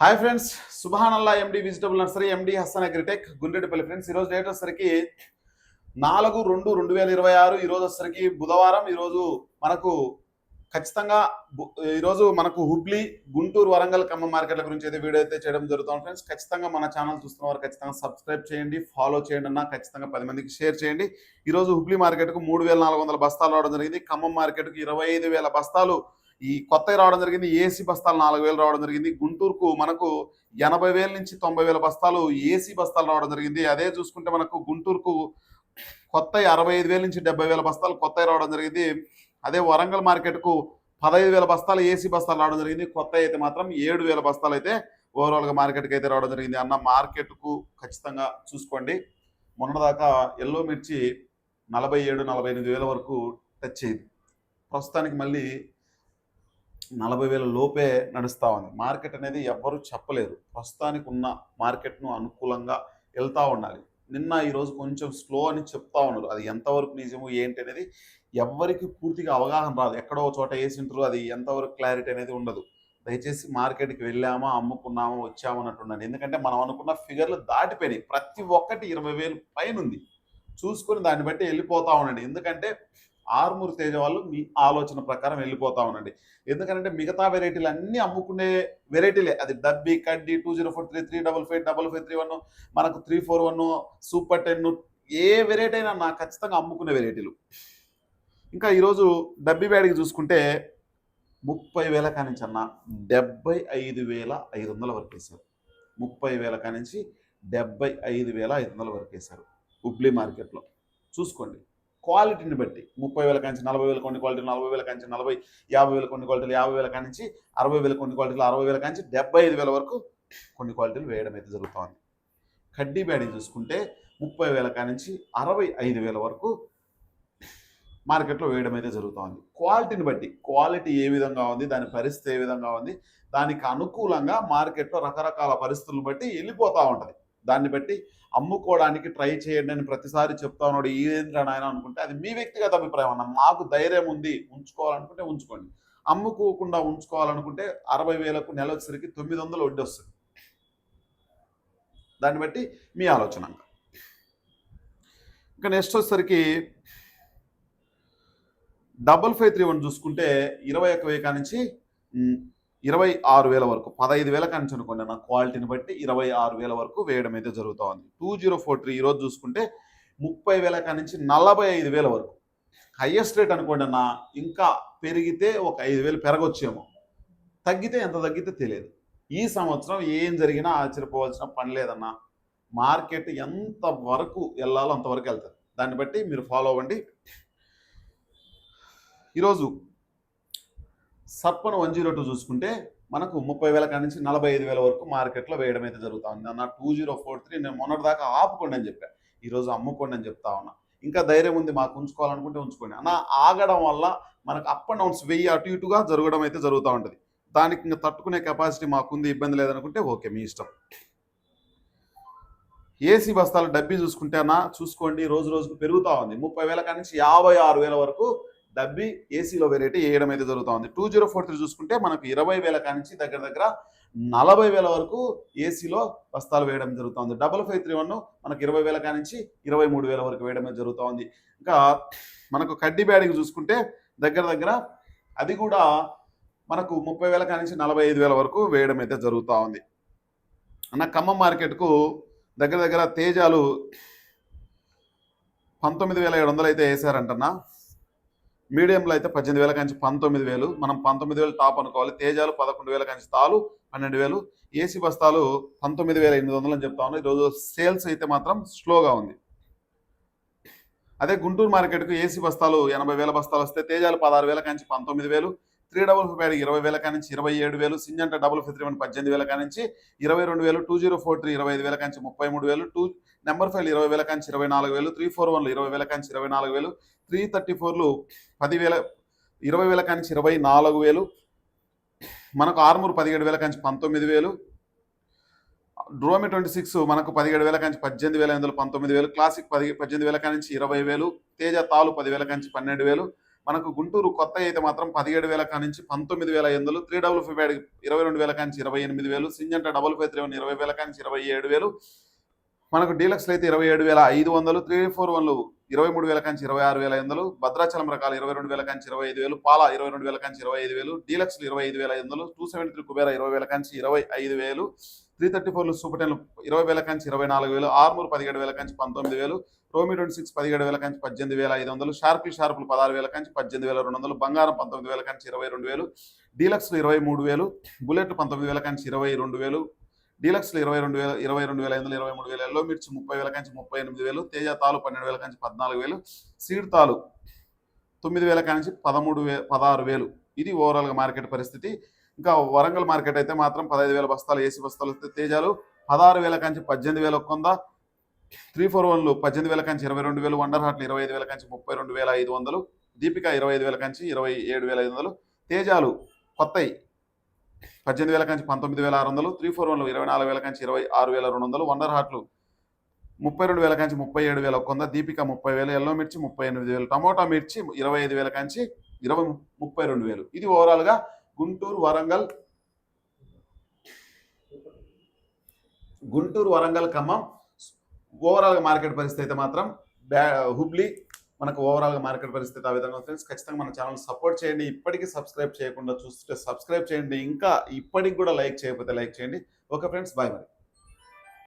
Hi friends సుభానల్లా MD vegetable nursery MD Hasan agritech Gundreddipalli friends. ఈరోజు date వచ్చేసరికి నాలుగు రెండు రెండు వేల ఇరవై ఆరు. ఈరోజు వచ్చేసరికి బుధవారం. ఈరోజు మనకు ఖచ్చితంగా ఈరోజు మనకు హుబ్లీ గుంటూరు వరంగల్ ఖమ్మం మార్కెట్ల గురించి అయితే వీడియో అయితే చేయడం జరుగుతుంది ఫ్రెండ్స్. ఖచ్చితంగా మన ఛానల్ చూస్తున్న వారు ఖచ్చితంగా సబ్స్క్రైబ్ చేయండి ఫాలో చేయండి అన్న ఖచ్చితంగా పది మందికి షేర్ చేయండి. ఈరోజు హుబ్లీ మార్కెట్కు మూడు వేల నాలుగు వందల బస్తాలు రావడం జరిగింది. ఖమ్మం మార్కెట్కు ఇరవై ఐదు వేల బస్తాలు ఈ కొత్తవి రావడం జరిగింది ఏసీ బస్తాలు నాలుగు వేలు రావడం జరిగింది. గుంటూరుకు మనకు ఎనభై వేల నుంచి తొంభై వేల బస్తాలు ఏసీ బస్తాలు రావడం జరిగింది. అదే చూసుకుంటే మనకు గుంటూరుకు కొత్త అరవై ఐదు వేల నుంచి డెబ్బై వేల బస్తాలు కొత్తవి రావడం జరిగింది. అదే వరంగల్ మార్కెట్కు పదహైదు వేల బస్తాలు ఏసీ బస్తాలు రావడం జరిగింది. కొత్త అయితే మాత్రం ఏడు వేల బస్తాలు అయితే ఓవరాల్గా మార్కెట్కి అయితే రావడం జరిగింది అన్న మార్కెట్కు ఖచ్చితంగా చూసుకోండి. మొన్నదాకా ఎల్లో మిర్చి నలభై ఏడు నలభై ఎనిమిది వేల వరకు టచ్ అయింది. ప్రస్తుతానికి మళ్ళీ నలభై వేల లోపే నడుస్తూ ఉంది. మార్కెట్ అనేది ఎవ్వరూ చెప్పలేరు. ప్రస్తుతానికి ఉన్న మార్కెట్ను అనుకూలంగా వెళ్తూ ఉండాలి. నిన్న ఈరోజు కొంచెం స్లో అని చెప్తా ఉన్నారు. అది ఎంతవరకు నిజము ఏంటి అనేది ఎవ్వరికి పూర్తిగా అవగాహన రాదు. ఎక్కడో ఒక చోట వేసింటారు అది ఎంతవరకు క్లారిటీ అనేది ఉండదు. దయచేసి మార్కెట్కి వెళ్ళామా అమ్ముకున్నామా వచ్చామా అన్నట్టు ఉండండి. ఎందుకంటే మనం అనుకున్న ఫిగర్లు దాటిపోయినాయి. ప్రతి ఒక్కటి ఇరవై వేలు పైన ఉంది చూసుకొని దాన్ని బట్టి వెళ్ళిపోతా ఉండండి. ఎందుకంటే ఆర్మూర్ తేజ వాళ్ళు మీ ఆలోచన ప్రకారం వెళ్ళిపోతా ఉండండి. ఎందుకంటే మిగతా వెరైటీలు అన్నీ అమ్ముకునే వెరైటీలే. అది డబ్బీ కడ్డీ two zero four three three double five double five three one మనకు three four one super ten ఏ వెరైటీ అయినా నాకు ఖచ్చితంగా అమ్ముకునే వెరైటీలు. ఇంకా ఈరోజు డబ్బీ బ్యాడ్కి చూసుకుంటే ముప్పై వేల కానించి అన్న డెబ్బై ఐదు వేల ఐదు వందల వరకు వేశారు. ముప్పై వేల కానించి డెబ్బై ఐదు వేల ఐదు వందల వరకు వేశారు. హుబ్లీ మార్కెట్లో. చూసుకోండి. క్వాలిటీని బట్టి ముప్పై వేల కాంచి నలభై వేల కొన్ని క్వాలిటీలు నలభై వేల కాంచి నలభై యాభై వేల కొన్ని క్వాలిటీలు యాభై వేల కాంచి అరవై వేల కొన్ని క్వాలిటీలు అరవై వేల కాంచి డెబ్బై ఐదు వేల వరకు కొన్ని క్వాలిటీలు వేయడం అయితే జరుగుతుంది కడ్డీ బ్యాడీ చూసుకుంటే ముప్పై వేల కానించి అరవై ఐదు వేల వరకు మార్కెట్లో వేయడం అయితే జరుగుతుంది క్వాలిటీని బట్టి క్వాలిటీ ఏ విధంగా ఉంది దాని పరిస్థితి ఏ విధంగా ఉంది దానికి అనుకూలంగా మార్కెట్లో రకరకాల పరిస్థితులను బట్టి వెళ్ళిపోతూ ఉంటుంది. దాన్ని బట్టి అమ్ముకోవడానికి ట్రై చేయండి అని ప్రతిసారి చెప్తా ఉన్నాడు ఏంద్రా నాయన అనుకుంటే అది మీ వ్యక్తిగత అభిప్రాయం అన్న మాకు ధైర్యం ఉంది ఉంచుకోవాలనుకుంటే ఉంచుకోండి. అమ్ముకోకుండా ఉంచుకోవాలనుకుంటే అరవై వేలకు నెల వచ్చేసరికి తొమ్మిది వందలు వడ్డీ వస్తుంది. దాన్ని బట్టి మీ ఆలోచన ఇంకా నెక్స్ట్ వచ్చేసరికి డబల్ ఫైవ్ త్రీ వన్ చూసుకుంటే ఇరవై ఒక్క వేకా నుంచి ఇరవై ఆరు వేల వరకు పదహైదు వేల కంచి అనుకోండి నా క్వాలిటీని బట్టి ఇరవై ఆరు వేల వరకు వేయడం అయితే జరుగుతూ ఉంది టూ జీరో ఫోర్ త్రీ ఈరోజు చూసుకుంటే ముప్పై వేల కానించి నలభై ఐదు వేల వరకు. హయ్యెస్ట్ రేట్ అనుకోండి అన్న ఇంకా పెరిగితే ఒక ఐదు వేలు పెరగొచ్చేమో. తగ్గితే ఎంత తగ్గితే తెలియదు. ఈ సంవత్సరం ఏం జరిగినా ఆశ్చర్యపోవాల్సిన పని లేదన్న. మార్కెట్ ఎంత వరకు వెళ్ళాలో అంతవరకు వెళ్తుంది దాన్ని బట్టి మీరు ఫాలో అవ్వండి. ఈరోజు సర్పన్ వన్ జీరో టూ చూసుకుంటే మనకు ముప్పై వేల కాడి నుంచి నలభై ఐదు వేల వరకు మార్కెట్లో వేయడం అయితే జరుగుతా ఉంది. అన్న టూ జీరో ఫోర్ త్రీ నేను మొన్నటి దాకా ఆపుకోండి అని చెప్పాను ఈరోజు అమ్ముకోండి అని చెప్తా ఉన్నా. ఇంకా ధైర్యం ఉంది మాకు ఉంచుకోవాలనుకుంటే ఉంచుకోండి. అన్న ఆగడం వల్ల మనకు అప్ అండ్ డౌన్స్ వెయ్యి అటు ఇటుగా జరగడం అయితే జరుగుతూ ఉంటుంది. దానికి ఇంకా తట్టుకునే కెపాసిటీ మాకుంది ఇబ్బంది లేదనుకుంటే ఓకే మీ ఇష్టం. ఏసీ బస్తాలు డబ్బీ చూసుకుంటే చూసుకోండి రోజు రోజుకు పెరుగుతూ ఉంది. ముప్పై వేల కాడి నుంచి యాభై ఆరు వేల వరకు డబ్బీ ఏసీలో వెరైటీ వేయడం అయితే జరుగుతుంది. టూ జీరో ఫోర్ త్రీ చూసుకుంటే మనకు ఇరవై వేల కానించి దగ్గర దగ్గర నలభై వేల వరకు ఏసీలో బస్తాలు వేయడం జరుగుతుంది. డబల్ ఫైవ్ త్రీ వన్ మనకు ఇరవై వేల కానించి ఇరవై మూడు వేల వరకు వేయడం జరుగుతుంది. ఇంకా మనకు కడ్డీ బ్యాడింగ్ చూసుకుంటే దగ్గర దగ్గర అది కూడా మనకు ముప్పై వేల కానించి నలభై ఐదు వేల వరకు వేయడం అయితే జరుగుతూ ఉంది అన్న ఖమ్మం మార్కెట్కు దగ్గర దగ్గర తేజాలు పంతొమ్మిది వేల ఏడు వందలు అయితే వేసారంటన్నా మీడియంలో అయితే పద్దెనిమిది వేల కంచి పంతొమ్మిది వేలు మనం పంతొమ్మిది వేలు టాప్ అనుకోవాలి. తేజాలు పదకొండు వేల కంచి తాలు పన్నెండు వేలు. ఏసీ బస్తాలు పంతొమ్మిది వేల ఎనిమిది వందలు అని చెప్తా ఉన్నాయి ఈరోజు సేల్స్ అయితే మాత్రం స్లోగా ఉంది. అదే గుంటూరు మార్కెట్కు ఏసీ బస్తాలు ఎనభై వేల బస్తాలు వస్తే తేజాలు పదహారు వేల కంచి పంతొమ్మిది వేలు. త్రీ డబుల్ ఫైవ్ ఇరవై వేల కానించి ఇరవై ఏడు వేలు Syngenta double five three one పద్దెనిమిది వేల కానించి ఇరవై రెండు వేలు టూ జీరో ఫోర్ త్రీ ఇరవై ఐదు వేల కానించి ముప్పై మూడు వేలు టూ నెంబర్ ఫైవ్ ఇరవై వేల కానించి ఇరవై నాలుగు వేలు త్రీ ఫోర్ వన్లు ఇరవై వేల కానించి ఇరవై నాలుగు వేలు త్రీ థర్టీ ఫోర్లు పదివేల ఇరవై వేల కానించి ఇరవై నాలుగు వేలు మనకు ఆర్మూర్ పదిహేడు వేల కానించి పంతొమ్మిది వేలు డ్రోమి ట్వంటీ సిక్స్ మనకు పదిహేడు వేల కాంచి పద్దెనిమిది వేల ఎనిమిది వందల పంతొమ్మిది వేలు క్లాసిక్ పది పద్దెనిమిది వేల కాంచి ఇరవై వేలు తేజ తాలు పదివేల కాంచి పన్నెండు వేలు మనకు గుంటూరు కొత్త అయితే మాత్రం పదిహేడు వేల కానించి పంతొమ్మిది వేల ఎనిమిదిలు త్రీ డబుల్ ఫైవ్ బ్యాడ్ ఇరవై రెండు వేల కానించి ఇరవై ఎనిమిది వేలు Syngenta double five three one ఇరవై వేల కానించి ఇరవై ఏడు వేలు. మనకు డీలక్స్లు అయితే ఇరవై ఏడు వేల ఐదు వందలు త్రీ ఫోర్ వన్లు ఇరవై మూడు వేల కాంచి ఇరవై ఆరు వేల ఐదు వందలు భద్రాచలం రకాలు ఇరవై రెండు వేల కాంచి ఇరవై ఐదు వేలు పాల ఇరవై రెండు వేల కాంచి ఇరవై ఐదు వేలు డీలక్స్లు ఇరవై ఐదు వేల ఐదు వందలు టూ సెవెంటీ త్రీ కుబేరా ఇరవై వేల కంచి ఇరవై ఐదు వేలు. త్రీ థర్టీ ఫోర్లు సూపర్ టెన్లు ఇరవై వేల కంచి ఇరవై నాలుగు వేలు ఆర్మూర్ పదిహేడు వేల కంచి పంతొమ్మిది వేలు రోమి ట్వంటీ సిక్స్ పదిహేడు వేల కంచి పద్దెనిమిది వేల ఐదు వందలు షార్పులు షార్పులు పదహారు వేల కంచి పద్దెనిమిది వేల రెండు వందలు బంగారం పంతొమ్మిది వేల కంచి ఇరవై రెండు వేలు డీలక్స్లు ఇరవై మూడు వేలు బుల్లెట్లు పంతొమ్మిది వేల కంచి ఇరవై రెండు వేలు డీలక్స్లు ఇరవై రెండు వేల ఇరవై రెండు వేల ఐదు వందల ఇరవై మూడు వేలు ఎల్లో మిర్చి ముప్పై వేల కంచి ముప్పై ఎనిమిది వేలు తేజ తాలు పన్నెండు వేల కంచి పద్నాలుగు వేలు సీడ్ తాలు తొమ్మిది వేల కాంచి పదమూడు వే పదహారు వేలు. ఇది ఓవరాల్గా మార్కెట్ పరిస్థితి. ఇంకా వరంగల్ మార్కెట్ అయితే మాత్రం పదహైదు వేల బస్తాలు ఏసీ బస్తాలు వస్తే తేజాలు. పదహారు వేల కంచి పద్దెనిమిది వేల కొంద త్రీ ఫోర్ వన్లు పద్దెనిమిది వేల కంచి ఇరవై రెండు వేలు. వండర్ హాట్లు ఇరవై ఐదు వేల కంచి ముప్పై రెండు వేల ఐదు వందలు. దీపిక ఇరవై ఐదు వేల కంచి ఇరవై ఏడు వేల ఐదు వందలు. తేజాలు కొత్తయి. పద్దెనిమిది వేల కంచి పంతొమ్మిది వేల ఆరు వందలు. త్రీ ఫోర్ వన్లు ఇరవై నాలుగు వేల కంచి ఇరవై ఆరు వేల రెండు వందలు. వండర్ హాట్లు ముప్పై రెండు వేల కంచి ముప్పై ఏడు వేల కొంద దీపిక ముప్పై వేలు. ఎల్లో మిర్చి ముప్పై ఎనిమిది వేలు. టమోటా మిర్చి ఇరవై ఐదు వేల కంచి ఇరవై ముప్పై రెండు వేలు. ఇది ఓవరాల్గా గుంటూరు వరంగల్ గుంటూరు వరంగల్ ఖమ్మం. ఓవరాల్గా మార్కెట్ పరిస్థితి అయితే మాత్రం బ్యా హుబ్లీ మనకు ఓవరాల్గా మార్కెట్ పరిస్థితి ఆ విధంగా ఫ్రెండ్స్. ఖచ్చితంగా మన ఛానల్ సపోర్ట్ చేయండి. ఇప్పటికీ సబ్స్క్రైబ్ చేయకుండా చూస్తే సబ్స్క్రైబ్ చేయండి. ఇంకా ఇప్పటికి కూడా లైక్ చేయకపోతే లైక్ చేయండి. ఓకే ఫ్రెండ్స్ బాయ్ మరి.